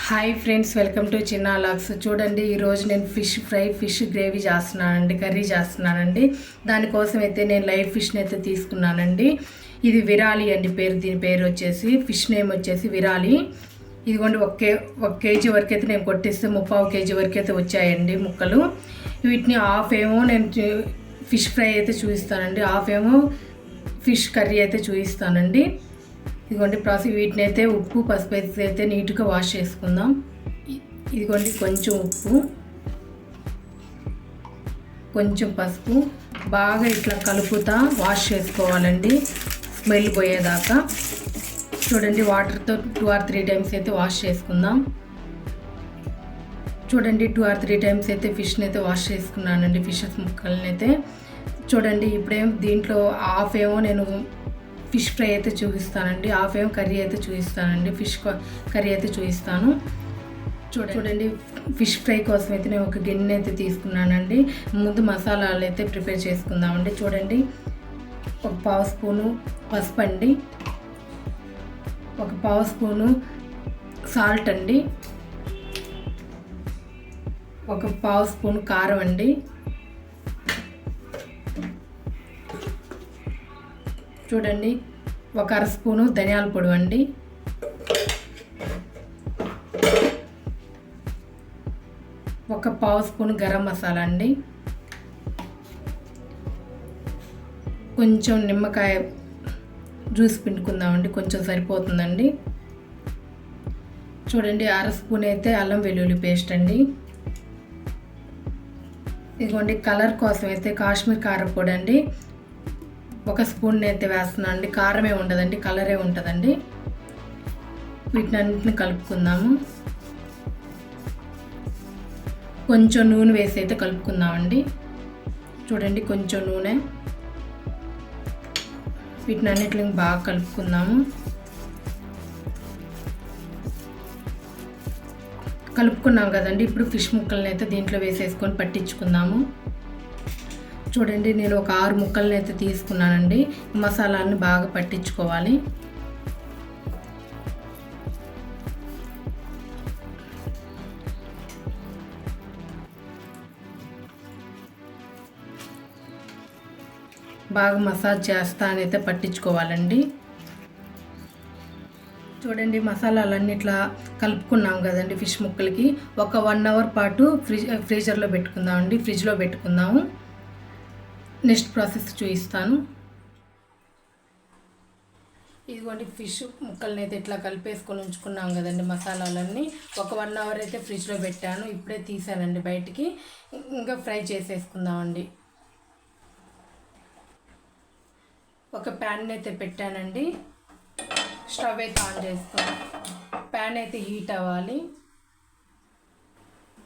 Hi friends welcome to Chinna logs చూడండి ఈరోజు నేను ఫిష్ ఫ్రై ఫిష్ గ్రేవీ చేస్తున్నానండి కర్రీ చేస్తున్నానండి. దానికోసం అయితే నేను లైవ్ ఫిష్ని అయితే తీసుకున్నానండి. ఇది విరాలి అండి పేరు దీని పేరు వచ్చేసి ఫిష్ నేమ్ వచ్చేసి విరాలి ఇదిగోండి ఒక కే ఒక కేజీ వరకు అయితే నేను కొట్టిస్తే ముప్పావు కేజీ వరకు అయితే వచ్చాయండి ముక్కలు. వీటిని హాఫ్ ఏమో నేను ఫిష్ ఫ్రై అయితే చూపిస్తానండి. హాఫ్ ఏమో ఫిష్ కర్రీ అయితే చూపిస్తానండి. ఇదిగోండి ప్రాసెస్ వీటిని అయితే ఉప్పు పసుపు వేసి అయితే నీట్గా వాష్ చేసుకుందాం. ఇదిగోండి కొంచెం ఉప్పు కొంచెం పసుపు. బాగా ఇట్లా కలుపుతా వాష్ చేసుకోవాలండి. స్మెల్ పోయేదాకా. చూడండి వాటర్తో టూ ఆర్ త్రీ టైమ్స్ అయితే వాష్ చేసుకుందాం. చూడండి టూ ఆర్ త్రీ టైమ్స్ అయితే ఫిష్ని అయితే వాష్ చేసుకున్నానండి ఫిషెస్ ముక్కల్ని అయితే. చూడండి ఇప్పుడేం దీంట్లో హాఫ్ ఏమో నేను ఫిష్ ఫ్రై అయితే చూపిస్తానండి. హాఫ్ ఏమో కర్రీ అయితే చూపిస్తానండి. ఫిష్ కర్రీ అయితే చూపిస్తాను. చూడ చూడండి ఫిష్ ఫ్రై కోసం అయితే నేను ఒక గిన్నె అయితే తీసుకున్నానండి. ముందు మసాలాలు అయితే ప్రిపేర్ చేసుకుందామండి. చూడండి ఒక పావు స్పూను పసుపు అండి. ఒక పావు స్పూను సాల్ట్ అండి. ఒక పావు స్పూన్ కారం అండి. చూడండి. ఒక అర స్పూను ధనియాల పొడి అండి. ఒక పావు స్పూన్ గరం మసాలా అండి. కొంచెం నిమ్మకాయ జ్యూస్ పిండుకుందామండి. కొంచెం సరిపోతుందండి. చూడండి అర స్పూన్ అయితే అల్లం వెల్లుల్లి పేస్ట్ అండి. ఇదిగోండి కలర్ కోసం అయితే కాశ్మీర్ కారపొడి అండి. ఒక స్పూన్ అయితే వేస్తున్నాను అండి. కారమే ఉండదండి కలరే ఉంటుందండి. వీటిని అన్నింటిని కలుపుకుందాము. కొంచెం నూనె వేసి అయితే కలుపుకుందామండి. చూడండి కొంచెం నూనె. వీటిని అన్నిటిని బాగా కలుపుకుందాము. కలుపుకున్నాం కదండి ఇప్పుడు ఫిష్ ముక్కల్ని అయితే దీంట్లో వేసేసుకొని పట్టించుకుందాము. చూడండి నేను ఒక ఆరు ముక్కల్ని అయితే తీసుకున్నానండి. మసాలాన్ని బాగా పట్టించుకోవాలి. బాగా మసాజ్ చేస్తా అని అయితే పట్టించుకోవాలండి. చూడండి మసాలాలన్నీ ఇట్లా కలుపుకున్నాం కదండి ఫిష్ ముక్కలకి. ఒక వన్ అవర్ పాటు ఫ్రిజ్ ఫ్రీజర్లో పెట్టుకుందామండి ఫ్రిడ్జ్లో పెట్టుకుందాము. నెక్స్ట్ ప్రాసెస్ చూపిస్తాను ఇదిగోండి ఫిష్ ముక్కల్ని అయితే ఇట్లా కలిపేసుకొని ఉంచుకున్నాం కదండి మసాలాలన్నీ. ఒక వన్ అవర్ అయితే ఫ్రిడ్జ్లో పెట్టాను ఇప్పుడే తీసానండి బయటికి. ఇంకా ఫ్రై చేసేసుకుందామండి. ఒక ప్యాన్ అయితే పెట్టానండి. స్టవ్ అయితే ఆన్ చేసుకున్నాం ప్యాన్ అయితే హీట్ అవ్వాలి.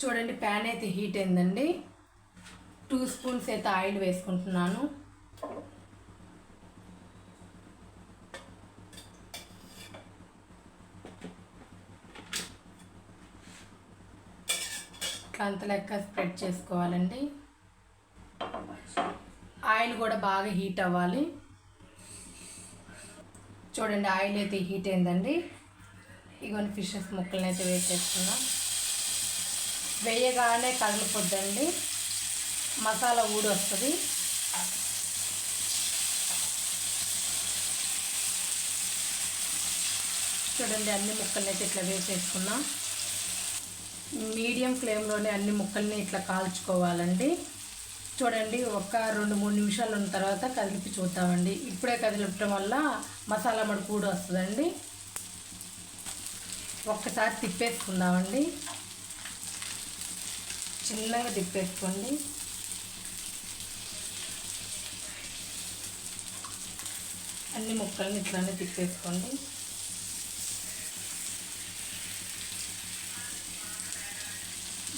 చూడండి ప్యాన్ అయితే హీట్ అయిందండి. టూ స్పూన్స్ అయితే ఆయిల్ వేసుకుంటున్నాను. ఇట్లా అంత లెక్క స్ప్రెడ్ చేసుకోవాలండి. ఆయిల్ కూడా బాగా హీట్ అవ్వాలి. చూడండి ఆయిల్ అయితే హీట్ అయిందండి. ఇగోని ఫిషెస్ ముక్కలని అయితే వేసేస్తున్నాం. వేయగానే కదలిపోద్దండి మసాలా ఊడి వస్తుంది. చూడండి అన్ని ముక్కల్ని అయితే ఇట్లా వేసేసుకున్నాం. మీడియం ఫ్లేమ్లోనే అన్ని ముక్కల్ని ఇట్లా కాల్చుకోవాలండి. చూడండి ఒక రెండు మూడు నిమిషాలు ఉన్న తర్వాత కదిలిపి చూద్దామండి. ఇప్పుడే కదిలిపటం వల్ల మసాలా మడి కూడా వస్తుందండి. ఒక్కసారి తిప్పేసుకుందామండి. చిన్నగా తిప్పేసుకోండి. అన్ని ముక్కల్ని ఇట్లానే తిప్పేసుకోండి.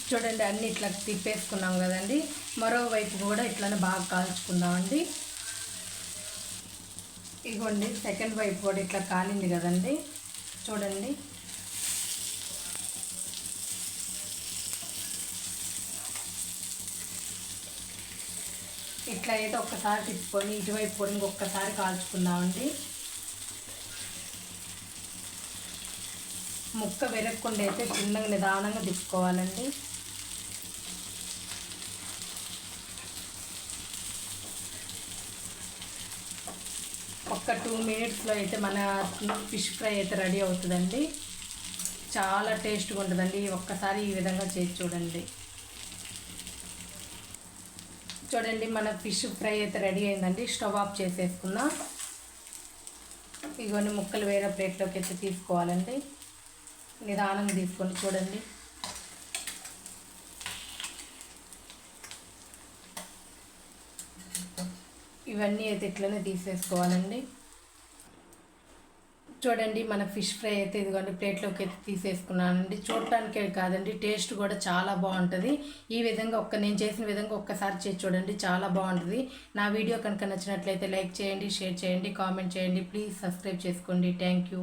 చూడండి అన్ని ఇట్లా తిప్పేసుకున్నాం కదండి. మరోవైపు కూడా ఇట్లానే బాగా కాల్చుకుందామండి. ఇగోండి సెకండ్ వైపు కూడా ఇట్లా కాలింది కదండి. చూడండి. ఇట్లా అయితే ఒక్కసారి తిప్పుకొని ఇటువైపు కూడా ఇంకొకసారి కాల్చుకుందామండి. ముక్క వెరగకుండా అయితే చిన్నగా నిదానంగా తిప్పుకోవాలండి. ఒక్క టూ మినిట్స్లో అయితే మన ఫిష్ ఫ్రై అయితే రెడీ అవుతుందండి. చాలా టేస్ట్గా ఉంటుందండి. ఒక్కసారి ఈ విధంగా చేసి చూడండి. చూడండి మన ఫిష్ ఫ్రై అయితే రెడీ అయిందండి. స్టవ్ ఆఫ్ చేసేసుకుందాం ఇవన్నీ ముక్కలు వేరే ప్లేట్లోకి అయితే తీసుకోవాలండి. నిదానంగా తీసుకోండి చూడండి. ఇవన్నీ అయితే ఇట్లనే తీసేసుకోవాలండి. చూడండి మన ఫిష్ ఫ్రై అయితే ఇదిగోండి ప్లేట్లోకి అయితే తీసేసుకున్నానండి. చూడటానికే కాదండి టేస్ట్ కూడా చాలా బాగుంటుంది. ఈ విధంగా ఒక్క నేను చేసిన విధంగా ఒక్కసారి చేసి చూడండి చాలా బాగుంటుంది. నా వీడియో కనుక నచ్చినట్లయితే లైక్ చేయండి షేర్ చేయండి కామెంట్ చేయండి. ప్లీజ్ సబ్స్క్రైబ్ చేసుకోండి. Thank you.